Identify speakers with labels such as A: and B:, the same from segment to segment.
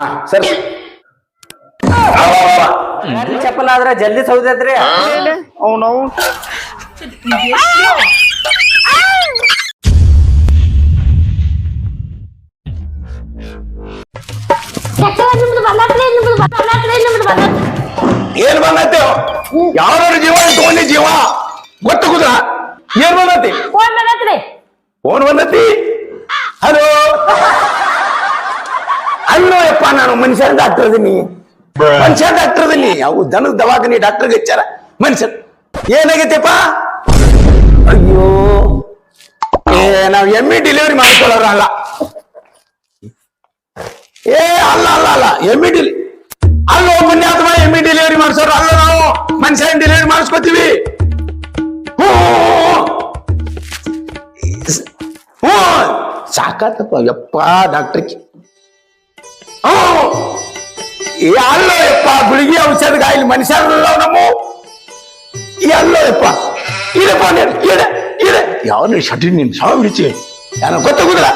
A: ಹಾ ಸರಿ.
B: ನನ್ ಚಪ್ಪಲ್ ಆದ್ರ ಜಲ್ದಿ ಸೌದೈತ್ರಿ
A: ಅವನವು ಏನ್ ಬಂದೈತೆ? ಯಾವ್ದಾರು ಜೀವ? ತಗೊಂಡಿ ಜೀವ? ಗೊತ್ತ ಕುದ್ರ? ಏನ್ ಬಂದೈತಿ?
C: ಫೋನ್
A: ಬಂದೈತಿ? ಹಲೋ? ಅಲ್ಲೋ ಯಪ್ಪ ನಾನು ಮನುಷ್ಯನ ಡಾಕ್ಟರ್ ಅದೀನಿ ಮನುಷ್ಯ ಡಾಕ್ಟರ್ ಅದೀನಿ ಅವು ದನದ ದವಾಖಾನಿ ಡಾಕ್ಟರ್ ಹೆಚ್ಚಾರ. ಮನುಷ್ಯ ಏನಾಗೈತೆಪ್ಪ? ಅಯ್ಯೋ. ಏ ನಾವ್ ಎಮ್ಮಿ ಡೆಲಿವರಿ ಮಾಡ್ಕೊಳ್ಳೋರ ಅಲ್ಲ. ಏ ಅಲ್ಲ ಅಲ್ಲ ಅಲ್ಲ. ಎಮ್ಮಿ ಡೆಲಿ ಅಲ್ಲೋ ಪುಣ್ಯಾತ್ಮ ಎಮ್ಮಿ ಡೆಲಿವರಿ ಮಾಡ್ಸೋರು ಅಲ್ಲ ನಾವು. ಮನುಷ್ಯನ ಡೆಲಿವರಿ ಮಾಡಿಸ್ಕೋತೀವಿ. ಹ್ಞೂ ಸಾಕಾತಪ್ಪ ಯಪ್ಪ ಡಾಕ್ಟರ್ಗೆ ಹ್ಞೂ ಏ ಅಲ್ಲೋ ಯಪ್ಪ ಗುಳಿಗೆ ಔಷಧ ಗಾಯಿಲಿ ಮನುಷ್ಯರಲ್ಲ ನಮ್ಮ ಈ ಅಲ್ಲೋ ಯಪ್ಪ ಇಡಪ್ಪ ನೀನು ಇಡ ಇಡ ಯಾವ ಶಟಿ ನೀನು ಸಾವು ಬಿಡಿಸಿ ಯಾರೋ ಗೊತ್ತಾಗುದಿಲ್ಲ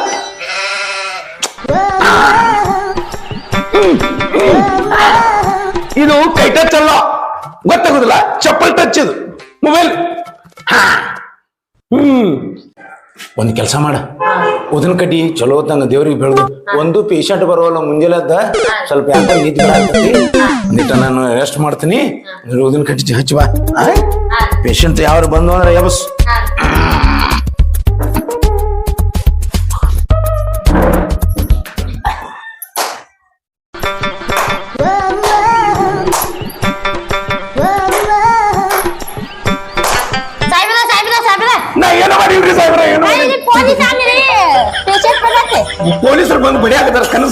A: ಇದು ಕೈ ಟಚ್ ಅಲ್ಲ ಗೊತ್ತಾಗುದಿಲ್ಲ ಚಪ್ಪಲ್ ಟಚ್ ಇದು ಮೊಬೈಲ್ ಹ್ಮ್ ಒಂದ್ ಕೆಲಸ ಮಾಡ. ಉದನ್ ಕಡ್ಡಿ ಚಲೋ ಹೊತ್ತಂಗ ದೇವ್ರಿಗೆ ಬೆಳೆದು ಒಂದು ಪೇಷಂಟ್ ಬರೋಲ್ಲ ಮುಂಜಾನೆದ್ದ ಸ್ವಲ್ಪ ಯಾಕೆ ನಿದ್ದೆ ನಾನು ರೆಸ್ಟ್ ಮಾಡ್ತೀನಿ. ಉದನ್ ಕಡ್ಡಿ ಹಚ್ಚುವ ಪೇಷಂಟ್ ಯಾರು ಬಂದು ಅಂದ್ರೆ ಯಬಸ್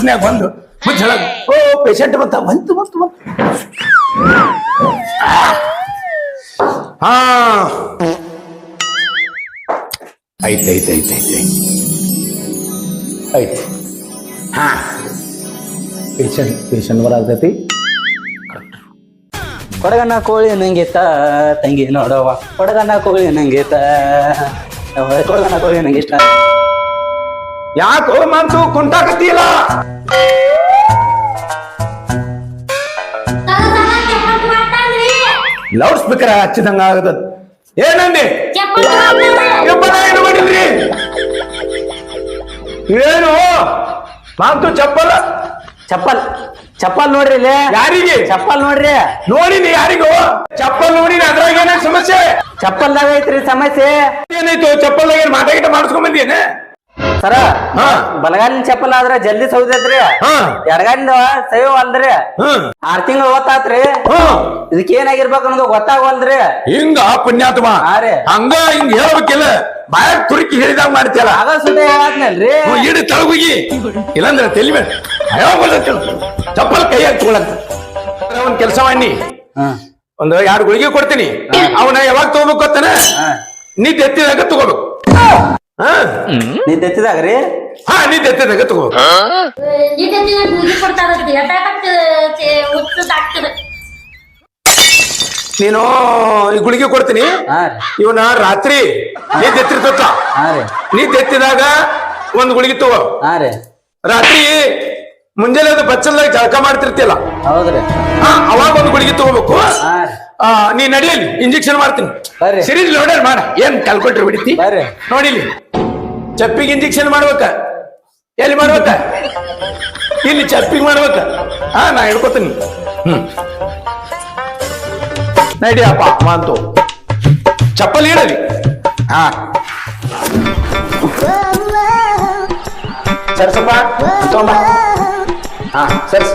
A: ಕನಸ್ನ್ಯಾಗ ಬಂದು ಓ ಪೇಷಂಟ್ ಬಂತ, ಬಂತು ಬಂತು ಬಂತು. ಹಾ. ಐತೆ ಐತೆ ಐತೆ ಐತೆ ಐತೆ ಹಾ. ಪೇಷಂಟ್ ಪೇಷಂಟ್ ಬರಾಗ್ತೈತಿ
B: ಕೊಡಗನ ಕೋಳಿ ನಂಗೇತ ತಂಗಿ ನೋಡವ್ವ. ಕೊಡಗಣ್ಣ ಕೋಳಿ ನಂಗೇತ ಕೊಡಗನ ಕೋಳಿ ನಂಗೆ ಇಷ್ಟ.
A: ಯಾಕೋ ಮನ್ಸು ಕುಂಟಾಕತ್ತಿಲ್ಲ ಲೌಡ್ ಸ್ಪೀಕರ್ ಹಚ್ಚಿದಂಗ ಆಗದ ಏನಂದಿ
C: ಚಪ್ಪಲ
A: ಏನು ಮಾಡಿದ್ರಿ? ಏನು? ಮಾಂತು ಚಪ್ಪಲ?
B: ಚಪ್ಪಲ್ ಚಪ್ಪಲ್ ನೋಡ್ರಿ ಲೇ
A: ಯಾರಿಗೆ?
B: ಚಪ್ಪಲ್ ನೋಡ್ರಿ.
A: ನೋಡಿನಿ ಯಾರಿಗೂ? ಚಪ್ಪಲ್ ನೋಡಿನಿ ಅದ್ರಾಗ ಏನ ಸಮಸ್ಯೆ?
B: ಚಪ್ಪಲ್ದಾಗ ಐತ್ರಿ ಸಮಸ್ಯೆ.
A: ಏನಾಯ್ತು? ಚಪ್ಪಲ್ದಾಗ ಏನ್ ಮಾತಾಗಿಟ ಮಾಡಿಸ್ಕೊಂಡ್ ಬಂದಿಯೇನ?
B: ಸರ
A: ಹಾ.
B: ಬಲಗಾಲಿನ ಚಪ್ಪಲ್ ಆದ್ರೆ ಜಲ್ದಿ ಸೌದ್ರಿ
A: ಹಾ.
B: ಎಡಗಾಲಿಂದ ಸೇವ್ ಅಲ್ದ್ರಿ.
A: ಹ್ಮ್
B: ಆರ್ ತಿಂಗಳು ಗೊತ್ತಾತ್ರಿ
A: ಹ್ಮ್
B: ಇದಕ್ ಏನಾಗಿರ್ಬೇಕು ಅನ್ನೋದು ಗೊತ್ತಾಗವಲ್ದ್ರಿ
A: ಹಿಂಗ ಪುಣ್ಯಾತ್ಮ.
B: ಹಾ ರೀ.
A: ಹಂಗ ಹಿಂಗ ಹೇಳ್ಬೇಕಿಲ್ಲ. ಬಾಯಾಗ ತುರುಕಿ ಹೇಳಿದಾಗ ಮಾಡ್ತಿಯಲ್ಲ.
B: ಆಗ ಸುದ್ದಿ ಹೇಳತ್ನಲ್ರಿ
A: ಇಡಿ ತಳಗುಗಿ. ಇಲ್ಲಾಂದ್ರೆ ತಲಿ ಮೇಲೆ ಚಪ್ಪಲ್ ಕೈ ತಗೊಳಕ್ ಒಂದ್ ಕೆಲಸ ಮಾಡಿ.
B: ಒಂದ್
A: ಒಂದು ಎರಡು ಗುಳಿಗೆ ಕೊಡ್ತೀನಿ. ಅವನ ಯಾವಾಗ ತಗೋಬೇಕು ಗೊತ್ತಾನೆ? ನಿದ್ದೆ ಎತ್ತಿದಾಗ ತಗೋಬೇಕು. ಹಾ?
B: ನಿದ್ದೆ ಎತ್ತಿದಾಗ್ರಿ
A: ಹಾ ನಿದ್ದೆ ಎತ್ತಿದಾಗ
C: ತಗೋ.
A: ನೀನು ಈ ಗುಳಿಗೆ ಕೊಡ್ತೀನಿ.
B: ರೀ.
A: ಇವನ ರಾತ್ರಿ ನಿದ್ದೆ ಎತ್ತಿರ್ತತ್ತ
B: ಹಾ ರೀ.
A: ನಿದ್ದೆ ಎತ್ತಿದಾಗ ಒಂದ್ ಗುಳಿಗೆ ತಗೋ.
B: ರೀ.
A: ರಾತ್ರಿ ಮುಂಜಾನೆ ಅದು ಬಚ್ಚಲ್ದಾಗ ಜಳಕ ಮಾಡ್ತಿರ್ತಿಯಲ್ಲ?
B: ಹೌದ್ರಿ
A: ಹಾ ಅವಾಗ ಒಂದು ಗುಳಿಗೆ ತಗೋಬೇಕು.
B: ರೀ.
A: ನೀ ನಡಿಯಲ್ಲಿ ಇಂಜೆಕ್ಷನ್ ಮಾಡ್ತೀನಿ.
B: ಸಿರಿ
A: ಸಿರೀಸ್ ಲೋಡರ್ ಮಾಡ. ಏನ್ ಕಲ್ಕೊಟ್ರಿ ಬಿಡ್ತಿ ನೋಡಿಲಿ. ಚಪ್ಪಿಗೆ ಇಂಜೆಕ್ಷನ್ ಮಾಡ್ಬೇಕ ಎಲ್ಲಿ ಮಾಡ್ಬೇಕ ಇಲ್ಲಿ ಚಪ್ಪಿಗೆ ಮಾಡ್ಬೇಕ ಹಾ ನಾ ಹಿಡ್ಕೊತೀನಿ ಹ್ಮ್ ನಡಿಯಪ್ಪ ಮಾಂತು ಚಪ್ಪಲಿ ಇಡಲಿ ಹಾ ಸರ್ಸಪ್ಪ ತಗೊಂಬ ಹಾ ಸರ್ಸ್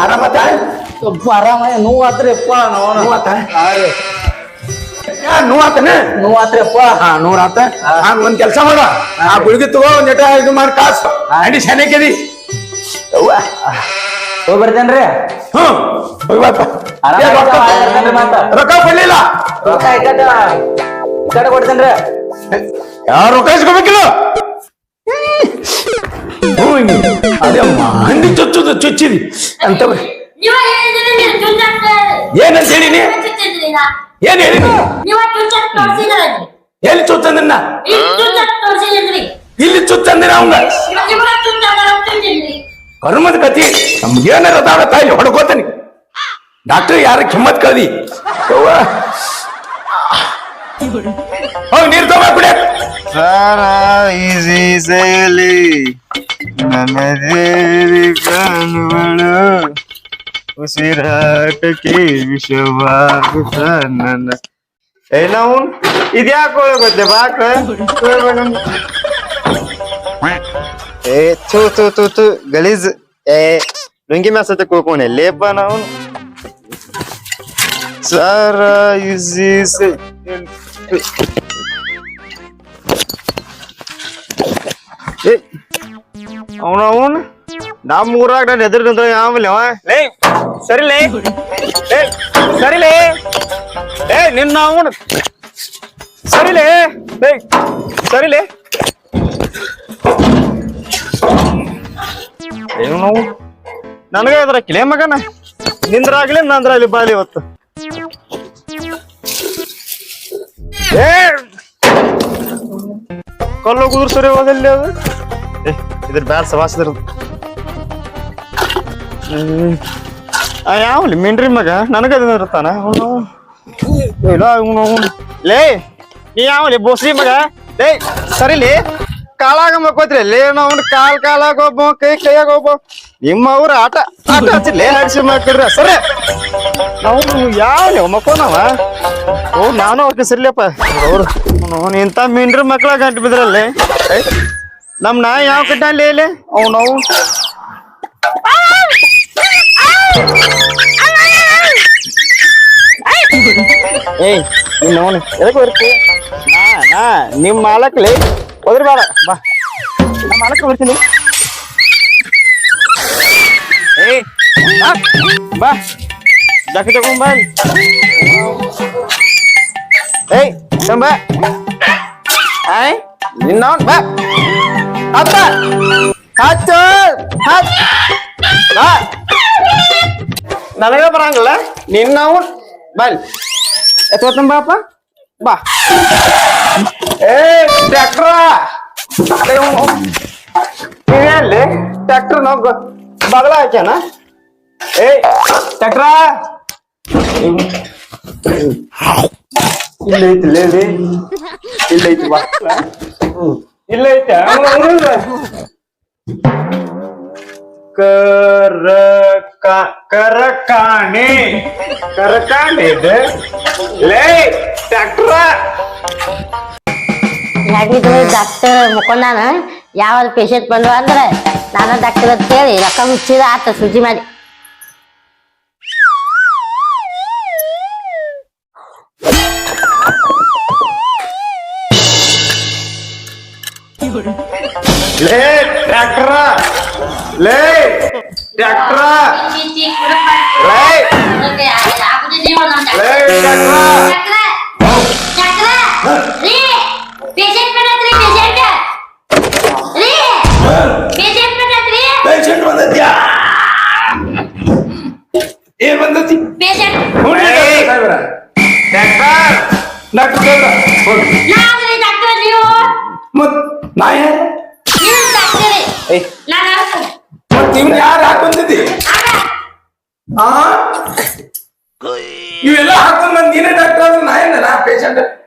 A: ಆರಾಮತ್ತ
B: ಆರಾಮ
A: ನೋವಾತ
B: ಹಾ
A: ಹಾ ನೂರಾತ ಹಾ. ಒಂದ್ ಕೆಲಸ ಮಾಡ. ಆ ಗುಳಿಗೆ ತಗೋ ಒಂದ್ ಇದು ಮಾಡಿ ಕಾಸ್. ಅಡಿ ಸೆನೆಕೆದಿ
B: ಹೋಗಿ ಬರ್ತೇನ್ರಿ?
A: ಹ್ಮ್. ರೊಕ್ಕ ಕೊಡ್ಲಿಲ್ಲ
B: ರೊಕ್ಕ ಈ ಕಡೆ ಈ ಕಡೆ ಕೊಡ್ತೇನ್ರಿ.
A: ಯಾರು ರೊಕ್ಕ ಇಸ್ಕೋಬೇಕಿಲ್ಲ. ಅದೇ ಮಂಡಿ ಚುಚ್ಚುದು ಚುಚ್ಚಿದಿ ಅಂತ ಏನಂತ ಹೇಳಿನಿ ಏನ್ ಹೇಳಿನಿ
C: ನೀವ
A: ಎಲ್ಲಿ
C: ತೋರ್ಸಿದ್ರಿ
A: ಇಲ್ಲಿ ಚುಚ್ಚಂದಿನ
C: ನಿಮ್ಗ ಮಾಡ್ತಿದ್ರಿ
A: ಕರ್ಮದ ಕತಿ ನಮ್ಗೇನಾರ ಅದಾವ ತಾಯಿ ಹೊಡ್ಕೋತಾನೆ. ಡಾಕ್ಟರ್ ಯಾರ ಕಿಮ್ಮತ್ ಕಳ್ದಿ. ಹೋಗ್ ನೀರ್ ತಗೋ ಕುಡಿಯ
D: ಸಾರ ಈಸಿ ಸೇಲಿ ನನ್ನ ದೇವಿ ಕಣ್ಣುಗಳು ಉಸಿರಾಟಕ್ಕೆ ವಿಷವಾಗುತ್ತ ನನ್ನ ಏ ನಾವು ಇದ್ಯಾಕೆ ಗೊತ್ತೆ ಬಾಕ ಏ ಥೂ ಥೂ ಥೂ ಥೂ ಗಲೀಜ್ ಏ ಲುಂಗಿ ಮ್ಯಾಸತ್ತೆ ಕೂಕೋಣೆ ಲೇಪ ನಾವು ಸಾರ ಈಸಿ ಅವನ ಅವನ್ ನಮ್ಮ ಊರಾಗ ನಾನು ಎದುರು ನಿಂತ ಆಮೇಲೆ ಅವ ಲೇ ಸರಿಲೇ ಲೇ. ಸರಿಲೇ ಏ ನಿನ್ನ ಸರಿ ಸರಿಲೇ ಲೇ ಸರಿಲೇ ಏನು ನಾವು? ನನಗೆ ಅದ್ರ ಕಿಲೇ ಮಗನ? ನಿಂದ್ರಾಗ್ಲಿ, ನಂದ್ರಾಗ್ಲಿ ಬಾಲಿ ಇವತ್ತು ಏ! ಕಲ್ಲು ಕುದುರ್ ಸರಿ ಹೋದಲ್ಲಿ ಅದು. ಏ, ಇದ್ರ ಬ್ಯಾಡ ಸವಾಸದ್ರ. ಯಾವಲಿ ಮಿಂಡ್ರಿ ಮಗ? ನನಗ ಇರ್ತಾನ ಅವನು ಇಲ್ಲ ಅವನು ಲೇ, ನೀ ಯಾವಲಿ, ಬೋಸ್ರಿ ಮಗ? ಲೇ, ಸರಿಲಿ, ಕಾಲಾಗ ಮಕ್ಕೋತ್ರಿ ಲೇ ಅವ್ನ ಕಾಲ್ ಕಾಲಾಗ ಕೈ ಕೈಯಾಗ ಒಬ್ಬ ನಿಮ್ಮ ಅವ್ರ ಆಟ ಆಟ ಹಚ್ಚಿಲೇ ಹಡಿಸಿ ಮಾಡ್ಕೊಡ್ರಿ ಸರಿ. ನಾವು ಯಾವ ಮಕ್ಕೋನವ ಓ, ನಾನು ಅವ್ರಿಗೆ ಸರಿಲಪ್ಪ ಅವ್ರು ಅವ್ನು ಇಂಥ ಮಿಂಡ್ರಿ ಮಕ್ಳ ಗಂಟು ಬಿದ್ರಲ್ಲಿ. ನಮ್ ನಾಯಿ ಯಾವ ಕಟ್ಟಲ್ಲಿ ಇಲ್ಲಿ ಅವನು ನಾವು ಏಯ್ ನಿನ್ನ ಅವನು ಎದಕ್ಕೆ ಬರ್ತಿ ನಾ ನಾ ನಿಮ್ಮ ಮಾಲಕ್ಲಿ ಹೋದ್ರಿ ಬೇಡ ಬಾ. ನಮ್ಮ ಮಾಲಕ್ ಬರ್ತೀನಿ ಏಯ್ ಬಾ, ಬಾ. ತಗೊಂಡ್ ಬಾ ಏಯ್ ತಂಬ ಆಯ್ ನಿನ್ನ ಬಾ. ಅಪ್ಪ ಹಚ್ಚ ಹತ್ ಬಾ ನನಗ ಬರಂಗಿಲ್ಲ ನಿನ್ನ ಬಲ್ ಎತ್ಕೋತನ್ ಬಾಪ ಬಾ ಏ ಟ್ರ್ಯಾಕ್ಟ್ರ ನೀವೇ ಟ್ರ್ಯಾಕ್ಟರ್ ನಾವು ಬಗಲ ಹಾಕ್ಯಾನ ಏ ಟ್ರ್ಯಾಕ್ಟ್ರ ಇಲ್ಲ ಐತಿ ಇಲ್ಲ ಇಲ್ಲಿ ಇಲ್ಲ ಐತಿ ಬಾ ಇಲ್ಲ ಐತಿ ಕರ ಕರಕಾಣಿ ಕರಕಾಣಿ ಇದೆ ಲೇ ಟ್ರ್ಯಾಕ್ಟ್ರ
C: ಯಾಕಿದ್ರೆ ಡಾಕ್ಟರ್ ಮುಕೊಂಡಾನ ಯಾವ ಪೇಷಂಟ್ ಬಂದ್ವ ಅಂದ್ರೆ ನಾನು ಡಾಕ್ಟರ್ ಅಂತ ಹೇಳಿ ರೊಕ್ಕ ಮುಚ್ಚಿದ ಆತ ಸುಜಿ ಮಾಡಿ
D: ಲೇ ಟ್ರ್ಯಾಕ್ಟ್ರ ಲೇ ಟ್ರ್ಯಾಕ್ಟ್ರ ಲೇ. ಲೇ ಟ್ರ್ಯಾಕ್ಟ್ರ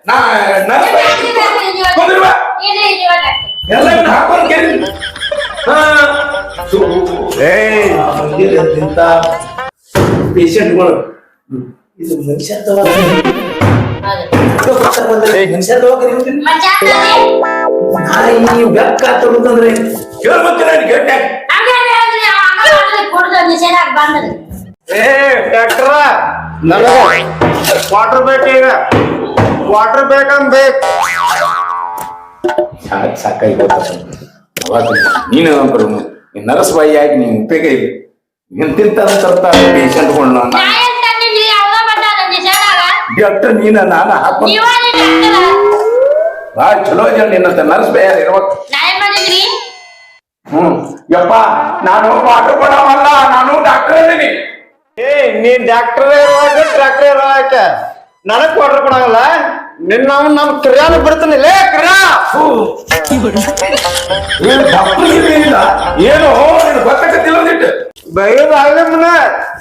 A: ನಾ ಕುಂದ್ರವಾ ಎಲ್ಲ ಹಾಕೊಂಡು ಕೇಳಿ. ಇಂತ ಪೇಷಂಟ್ಗಳು ಇದು ಮನುಷ್ಯ ಮನುಷ್ಯ ಬೆಕ್ಕ ತಗೊಂಡ್ರೆ ಕೇಳ್ತೆ
C: ಬಂದದು
D: ಏ ಟ್ರ್ಯಾಕ್ಟರ್ ನನಗ ವಾಟರ್ ಬೇಕು ಈಗ. ವಾಟರ್ ಬೇಕಂದ್ ಬೇಕು
A: ಸಾಕ್ ಸಾಕಾಗಿ ಅವಾಗ ನೀನು ನರಸ್ ಬಾಯಿ ಆಗಿ ನೀನ್ ಉಪಯೋಗ ಇಲ್ಲ ತರ್ತ ಡಾಕ್ಟರ್ ನೀನ ನಾನು ಹಾಕೊಂಡು ಚಲೋ ಜನ ನಿನ್ನಂತ ನರ್ಸ್ ಬೇರೆ ಇರ್ಬೇಕು? ಹ್ಮ್. ಯಪ್ಪ ನಾನು ವಾಟರ್ ಕೊಡವಲ್ಲ ನಾನು ಡಾಕ್ಟರ್ ಇದೀನಿ.
D: ಏ ನೀನ್ ಡಾಕ್ಟರ್ ಇರುವಾಗ ಡಾಕ್ಟರ್ ಇರುವಾಗ ನನಗ್ ವಾಟರ್ ಕೊಡಂಗಿಲ್ಲ? ನಿನ್ನ ನಮ್ ಕ್ರಿಯಾನ ಬಿಡ್ತಾನೆ ಲೇ ಕ್ರಿಯಾ!
A: ಏನ್ ಡಾಕ್ಟರ್ ಇಲ್ಲ ಏನು ನಿನ್ ಗೊತ್ತಾಗತ್ತಿಲ್ಲ ಒಂದಿಟ್ಟು
D: ಆಗ್ಲಮ್ಮನ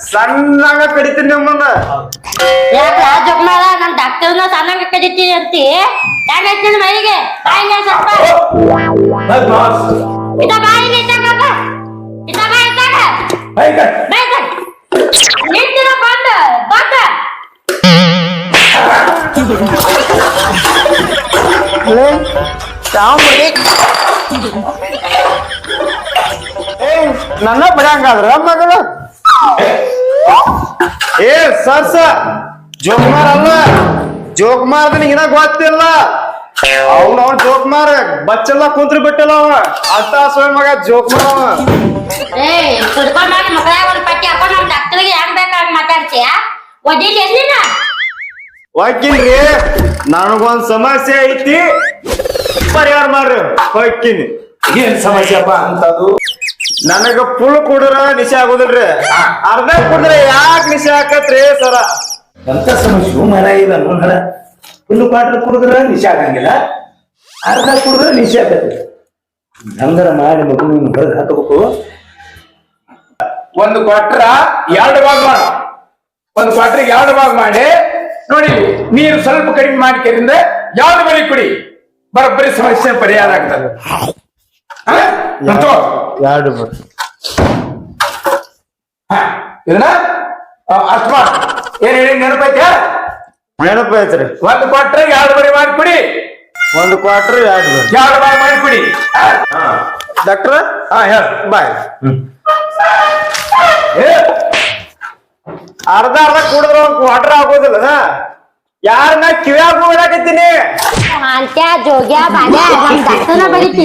D: ಸಣ್ಣಾಗ ಕಡಿತೀನಿ ನಿಮ್ಮನ್ನ.
C: ಯಾಕ ಜೊಕ್ಮಾರ ನನ್ ಡಾಕ್ಟರ್ನ ಸಣ್ಣಂಗ ಕಡಿತೀನಿ ಅಂತಿ. ನಿನ್ ಮೈಗೆ? ಬಾಯಿಗೆ ಸ್ವಲ್ಪ.
A: ಬದ್ಮಾಸ್.
C: ಇದ ಬಾಯಿಗೆ ಇದ್ದಾಗ ಇದ ಬಾಯಿ ಇದ್ದಾಗ
A: ಕಟ್.
C: ನಿಂತಿರ ಬಂದ ಬಂದ.
D: ನನ್ನ ಬರಂಗಾದ್ರ ಮಗಳು ಏ, ಸರ್ಸ ಜೋಕ್ಮಾರ್ ಅಲ್ಲ ಜೋಕ್ಮಾರ್ ನಿನಗಿನ ಗೊತ್ತಿಲ್ಲ. ಅವ್ನ ಅವ್ನ ಜೋಕ್ಮಾರ್ ಬಚ್ಚಲ್ಲ ಕುಂತ್ರಿ ಬಿಟ್ಟಿಲ್ಲ ಅವ. ಅಂತ ಸ್ವಯಂ ಮಗ ಜೋಕ್ಮಾರ್ ಅವ
C: ಕುಡ್ಕೊಂಡ್ ಮಾಡಿ ಮಕ್ಕಳಾಗ ಒಂದ್ ಪಟ್ಟಿ ಹಾಕೊಂಡ್ ನಮ್ ಡಾಕ್ಟರ್ಗೆ ಹೆಂಗ್ ಬೇಕಾಗ್ ಮಾತಾಡ್ತೀಯ? ಎಲ್ಲಿನ?
D: ಹೋಗ್ತೀನಿ ನನಗೊಂದ್ ಸಮಸ್ಯೆ ಐತಿ. ಪರಿಹಾರ ಮಾಡ್ರಿ ಹೊಕ್ಕಿನಿ
A: ಏನ್ ಸಮಸ್ಯೆಪ್ಪ ಅಂತದು
D: ನನಗ ಫುಲ್ ಕುಡ್ರ ನಿಶೆ ಆಗುದಿಲ್ರಿ. ಅರ್ಧ ಕುಡ್ರೆ ಯಾಕೆ ನಿಶೆ ಹಾಕತ್ರಿ ಸರ?
A: ಎಂತ ಸಮಸ್ಯೆ? ಮರ ಇಲ್ಲ ನೋಡ ಫುಲ್ ಕ್ವಾಟ್ರ್ ಕುಡಿದ್ರ ನಿಶೆ ಆಗಂಗಿಲ್ಲ. ಅರ್ಧ ಕುಡಿದ್ರೆ ನಿಶೆ ಆಗತ್ತೆ. ಹಂಗಾರ ಮಾಡಿ ಮಗು ನೀನು ಹೊರಗೆ ಹಾಕಬೇಕು. ಒಂದು ಕ್ವಾಟ್ರ ಎರಡು ಭಾಗ ಮಾಡ. ಒಂದು ಕ್ವಾಟ್ರಿಗೆ ಎರಡು ಭಾಗ ಮಾಡಿ. ನೋಡಿ ನೀರು ಸ್ವಲ್ಪ ಕಡಿಮೆ ಮಾಡಿಕೆರಿಂದ ಯಾವ್ದು ಬರೀ ಕುಡಿ? ಬರೋಬ್ಬರಿ ಸಮಸ್ಯೆ ಪರಿಹಾರ ಆಗ್ತದೆ. ಹಾ? ತಗೋ.
D: ಎರಡು
A: ಹಾ, ಇದನ್ನ ಆ, ಅಷ್ಟ್ ಮಾಡ. ಏನ್ ಹೇಳಿ ನೆನಪೈತ್ಯಾ
D: ನೆನಪು ಐತ್ರಿ
A: ಒಂದು ಕ್ವಾಟ್ರ ಎರಡು ಬರಿ ಮಾಡಿ ಕುಡಿ?
D: ಒಂದು ಕ್ವಾರ್ಟರ್ ಎರಡು
A: ಎರಡು ಬಾರಿ ಮಾಡಿ ಕುಡಿ? ಹಾ.
D: ಡಾಕ್ಟ್ರ?
A: ಹಾ ಹೇಳ.
D: ಬಾಯ್.
A: ಏ,
D: ಅರ್ಧ ಅರ್ಧ ಕುಡಿದ್ರ ಕ್ವಾರ್ಟರ್ ಆಗೋದಿಲ್ಲ ಯಾರನ್ನ ಕಿವ್ಯಾಗ ಹೋಗಕತ್ತೀನಿ
C: ಅಂತ್ಯ ಜೋಗ್ಯ ಬಾಗ್ಯ ನಮ್ ಬರೀತಿ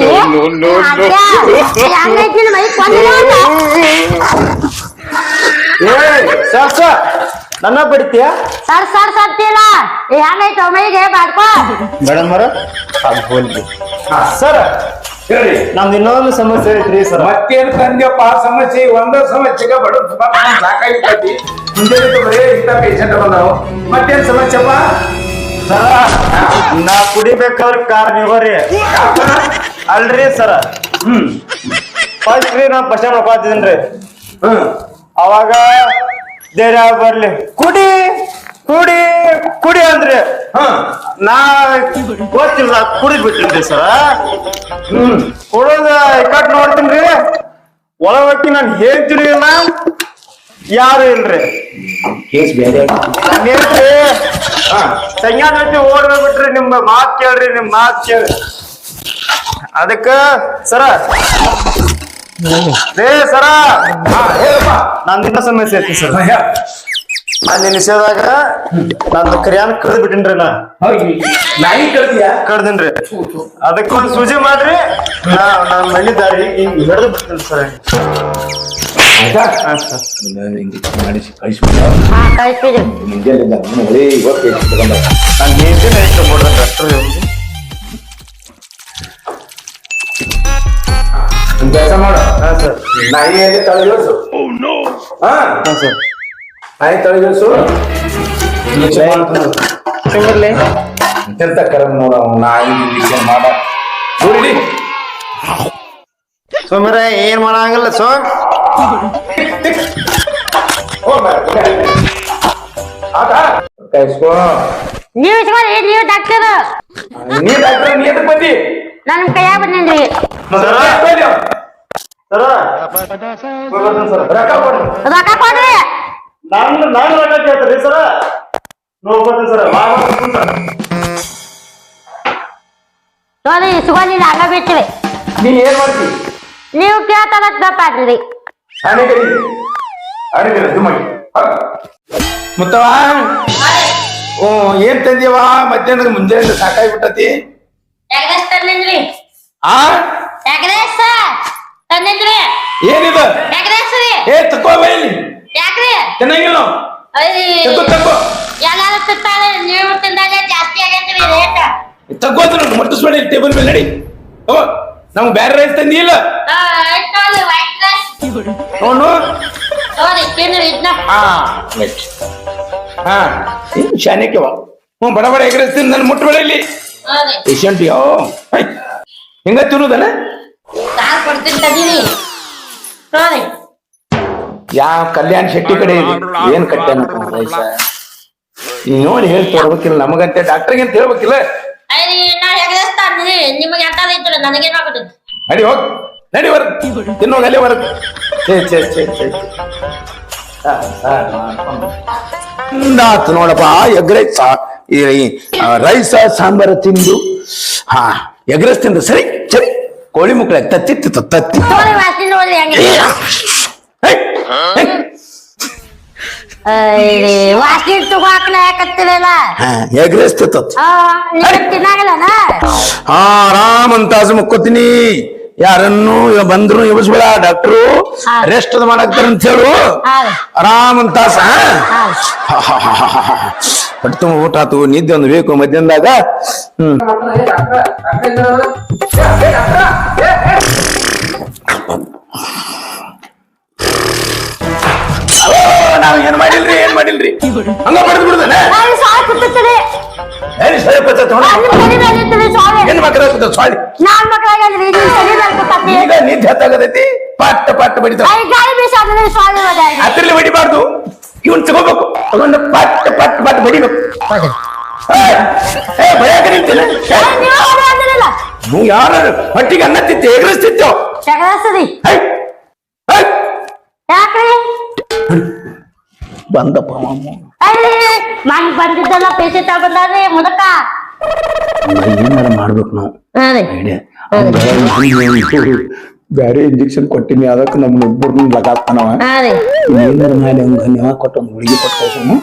C: ಅಂತ್ಯ ಹೆಂಗೈತಿ ನಿನ್ ಮೈ ಕೊಂದಿಲ್ಲ
D: ಏ ಸರ್ಸ ನನ್ನ ಬಡಿತೀಯ
C: ಸರ್ ಸರ್ ಸತ್ತಿಲ್ಲ ಹೆಂಗೈತಿ ಮೈಗೆ ಬಾಡ್ಕೋ.
D: ಮೇಡಮ್ ಅವರ ಸರ್.
A: ಹೇಳಿ.
D: ನಮ್ದು ಇನ್ನೊಂದು ಸಮಸ್ಯೆ ಐತ್ರಿ ಸರ್.
A: ಮತ್ತೇನ್ ತಂದ್ಯಪ್ಪ ಆ ಸಮಸ್ಯೆ ಒಂದೇ ಸಮಸ್ಯೆಗ ಬಡ ಮುಂಜಾನೆ ಬರೇ ಇಂಥ ಪೇಷಂಟ್ ಬಂದಾವ. ಮತ್ತೇನ್ ಸಮಸ್ಯೆಪ್ಪ?
D: ಸರ ನಾ ಕುಡಿಬೇಕಾದ್ರೆ ಕಾರ್ ನೀವರಿ ಅಲ್ರಿ ಸರ.
A: ಹ್ಮ್.
D: ಫಸ್ಟ್ ರೀ ನಾ ಪಶ್ಚಾತ್ ಹೋಗ್ತಿದ್ದೀನಿ
A: ಹ್ಮ್.
D: ಅವಾಗ ಧೈರ್ಯ ಬರ್ಲಿ? ಕುಡಿ ಕುಡಿ ಕುಡಿ ಅಂದ್ರೆ.
A: ಹಾ.
D: ನಾ ಗೊತ್ತಿಲ್ಲ ಕುಡಿದ್ಬಿಟ್ಟಿದ್ದೆ ಸರ.
A: ಹ್ಮ್
D: ಕುಡಿದ ಕಟ್ ನೋಡ್ತೀನಿ ಒಳಗಟ್ಟಿ ನಾನು ಹೇಳ್ತೀನಿ ಇಲ್ಲ ಯಾರು ಇಲ್ರಿ
A: ಕೇಸ್ ಬೇರೆ
D: ಹೇಳ್ರಿ
A: ಹಾ
D: ಸಂಜ್ಞಾ ಜೊತೆ ಓಡ್ ಬಿಟ್ರಿ ನಿಮ್ ಮಾತ್ ಕೇಳ್ರಿ ನಿಮ್ ಮಾತ್ ಕೇಳ್ರಿ ಅದಕ್ಕ ಸರ ರೇ ಸರ
A: ಹಾ ಹೇಳಪ್ಪ
D: ನಂದಿನ ಸಮಸ್ಯೆ ಐತಿ ಸರ್
A: ಹೇಳ.
D: ನಾನು ಕರಿಯಾನ್ ಕಡ್ದು ಬಿಟ್ಟಿನ್ರಿ ನಾ
A: ಹೌದು ನಾಯಿ ಕಳ್ತೀಯ
D: ಕಡ್ದಿನ್ರಿ ಅದಕ್ಕೆ ಒಂದ್ ಸೂಜಿ ಮಾಡ್ರಿ. ನಾ ಮನೆ ದಾರಿ ಹಿಂಗ್ ಹಿಡಿದು ಬಿಡ್ತೀನಿ ಸರ್.
A: ಆಯ್ತಾ?
D: ಹಾ ಸರ್.
A: ಮಾಡಿಸಿ ಕಳಿಸ್ಬಿಡ.
C: ಹಾ ಕಳ್ಸಿದ್ರಿ
A: ಮುಂಜಾನೆ ಒಳ್ಳೆ ಇವತ್ತು ತಗೊಂಡ?
D: ನಾನು ನೇಂದಿನ ಎಷ್ಟು ಕೊಡ್ರಿ ಡಾಕ್ಟರ್
A: ಒಂದ್. ಕೆಲಸ ಮಾಡು.
D: ಹಾ ಸರ್.
A: ನಾಯಿಯಲ್ಲಿ ತಳಗಿಳಿಸು ಹಾ
D: ಹಾ ಸರ್.
A: ನಾಯಿ ಇದು
D: ಸಿಂಗರ್ಲಿ
A: ಎಂತ ಕರಮ್ ನೋಡ ನಾ ಇಂಜೆಕ್ಷನ್ ಮಾಡ. ನೋಡಿಡಿ
D: ಸೋಮರ ಏನ್ ಮಾಡಂಗಿಲ್ಲ ಸೋ?
A: ಕೈಸ್ಕೋ
C: ನೀವ್ ಇಸ್ಕೊರಿ ನೀವ್ ಡಾಕ್ಟರ್?
A: ನೀ ಡಾಕ್ಟರ್ ನೀ ಎದಕ್ ಬಂದಿ?
C: ನನ್ ಕೈಯಾಗ ಬಂದೇನ್ರಿ.
D: ಸರ.
A: ರೊಕ್ಕ
C: ಕೊಡ್ರಿ.
D: ನಾನು ನಾನು ರೊಕ್ಕ ಕೇಳ್ತಾರೆ ಸರ ನೋಡ್ಕೊತೀನಿ ಸರ
C: ನೋಡಿ ಇಸ್ಕೊಂಡಿಲ್ಲ ಹಂಗ ಬಿಟ್ಟಿವಿ
A: ನೀ ಏನ್ ಮಾಡ್ತಿ?
C: ನೀವು ಕೇಳ್ತಾರ ಪಾಡ್ರಿ
A: ಹಣೆ ಕಡಿ ಹಣೆ ಕಡಿ ಇದು ಮಾಡಿ ಮುತ್ತವ ಓ ಏನ್ ತಂದಿವ ಮಧ್ಯಾಹ್ನದ ಮುಂಜಾನೆ
C: ಸಾಕಾಗಿ ಬಿಟ್ಟತಿ
A: ಆ? ಏನಿದು? ಏ ತಕೋ ಬೈಲಿ
C: ಯಾಕ್ರಿ?
A: ಚೆನ್ನಾಗಿಲ್ಲ ತಗೋ ತಗೋ.
C: ಎಲ್ಲಾರು ತಿಂತಾರೆ ನೀವು ತಿಂದಾಗೆ ಜಾಸ್ತಿ ಆಗೈತ್ರಿ ರೇಟ್.
A: ತಗೋದ್ರ ಮುಟ್ಟಿಸ್ಬೇಡಿ ಟೇಬಲ್ ಮೇಲೆ ನಡಿ. ಓ ನಮ್ಗೆ ಬೇರೆ ರೈಸ್ ತಂದಿಲ್ಲ.
C: ನೋಡಿ ವೈಟ್ ರೈಸ್
A: ನೋಡು.
C: ನೋಡಿ ತಿನ್ರಿ ಇದನ್ನ
A: ಹಾ ನೆಕ್ಸ್ಟ್ ಹಾ ಶಾನೆಕ್ಕೆವ ಹ್ಞೂ ಬಡ ಬಡ ಎಗರಿಸ್ತೀನಿ ನನ್ನ ಮುಟ್ಬೇಡ ಇಲ್ಲಿ. ಪೇಷಂಟ್ ಯೋ? ಹಿಂಗ ತಿನ್ನೋದಲ್ಲ
C: ಸಾರ್ ಕೊಡ್ತೀನಿ ನೋಡಿ
A: ಯಾವ ಕಲ್ಯಾಣ ಶೆಟ್ಟಿ ಕಡೆ ಇದೆ? ಏನ್ ಕಟ್ಯಾನ ರೈಸ? ನೀವ್ ನೋಡಿ ಹೇಳಿ ಇರ್ಬೇಕಿಲ್ಲ ನಮಗಂತೆ ಡಾಕ್ಟರ್ಗೆ ಅಂತ ಹೇಳ್ಬೇಕಿಲ್ಲ.
C: ನಿಮಗೆ
A: ನಡಿ ಹೋಗ್ ನಡಿ ಬರ್ ತಿನ್ನೋಗ ಅಲ್ಲಿ ಹೊರಗ್. ಚೇ ಛೇ ಆತು ನೋಡಪ್ಪ ಎಗ್ ರೈಸ್ ರೈಸ ಸಾಂಬಾರ ತಿಂದು ಹಾ ಎಗ್ ರೈಸ್ ತಿಂದು ಸರಿ ಸರಿ. ಕೋಳಿ ಮುಕ್ಕಳ ತತ್ತಿ ತಿತ್ತು ತತ್ತಿ
C: ನೋಡಿ ವಾಸಿ
A: ಹೇ, ಹೇ.
C: ವಾಸಿ ತಗೋಕ್ಲ ಯಾಕತ್ತಿರಲ್ಲ
A: ಹಾ ಎಗ್ ರೈಸ್
C: ಆ ನೀವು ತಿನ್ನಾಗಲ್ಲನ
A: ಹಾ ಆರಾಮ್ ಅಂತ ತಾಸು ಮುಕ್ಕೋತೀನಿ ಯಾರನ್ನು ಬಂದ್ರು ಎಬ್ಬಿಸ್ಬೇಡ ಡಾಕ್ಟ್ರು ರೆಸ್ಟ್ ಮಾಡಾಕ್ತಾರ ಅಂತ ಹೇಳು
C: ಆರಾಮಂತ
A: ಆರಾಮ್ ಅಂತ. ಹೊಟ್ಟೆ ತುಂಬ ಊಟ ಆತು ನಿದ್ದೆ ಒಂದು ಬೇಕು ಮಧ್ಯಾಹ್ನದಾಗ ಹ್ಮ್ ಮಾಡಿಲ್ರಿ. ಹಂಗ ಬಡ್ದು ಬಿಡುದನ ಏನ್ ಸರಿ ಬರ್ತೈತೆ ನೋಡು.
C: ಅಲ್ಲಿ ತಲೆ ಮೇಲೆ ಇರ್ತದೆ ಸ್ವಾಮಿ
A: ಹೆಣ್ ಮಕ್ಕಳ
C: ಕುತ್ತತ್ತಿ
A: ಈಗ ನಿದ್ದೆ ಹತ್ತಾಗತೈತಿ. ಪಟ್ಟ ಪಟ್ಟ ಬಡಿತಾವ ಅದ್ರಲ್ಲಿ ಬಡಿಬಾರ್ದು. ಇವನ್ ತಗೋಬೇಕು ತಗೊಂಡು ಪಟ್ಟ ಪಟ್ಟ ಪಟ್ಟ ಬಡಿಬೇಕು.
C: ನೀವು ಹೋದ ಅಂದ್ರಲ್ಲ?
A: ನೀವು ಯಾರು? ಹೊಟ್ಟಿಗೆ ಅನ್ನ ತಿತ್ತೆ ಎಗರಿಸ್ತಿತ್ತೋ ಬಂದಪ್ಪ ಮಾಮ.
C: ಮನ್ ಬಂದಿದ್ದಲ್ಲ ಮುದಕ.
A: ಏನಾರ ಮಾಡ್ಬೇಕು ನಾವು. ಬೇರೆ ಇಂಜೆಕ್ಷನ್ ಕೊಟ್ಟಿನಿ ಅದಕ್ಕೆ ನಮ್ ಒಬ್ಬರನ್ನ ಲಗಾಕ್ತಾನವ. ಏನಾರ ಮಾಡಿ ಅವ್ನ್ ಧನ್ಯವಾದ ಕೊಟ್ಟು ಹುಡುಗಿ ಕೊಟ್ಟು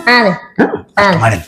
A: ಮಾಡಿ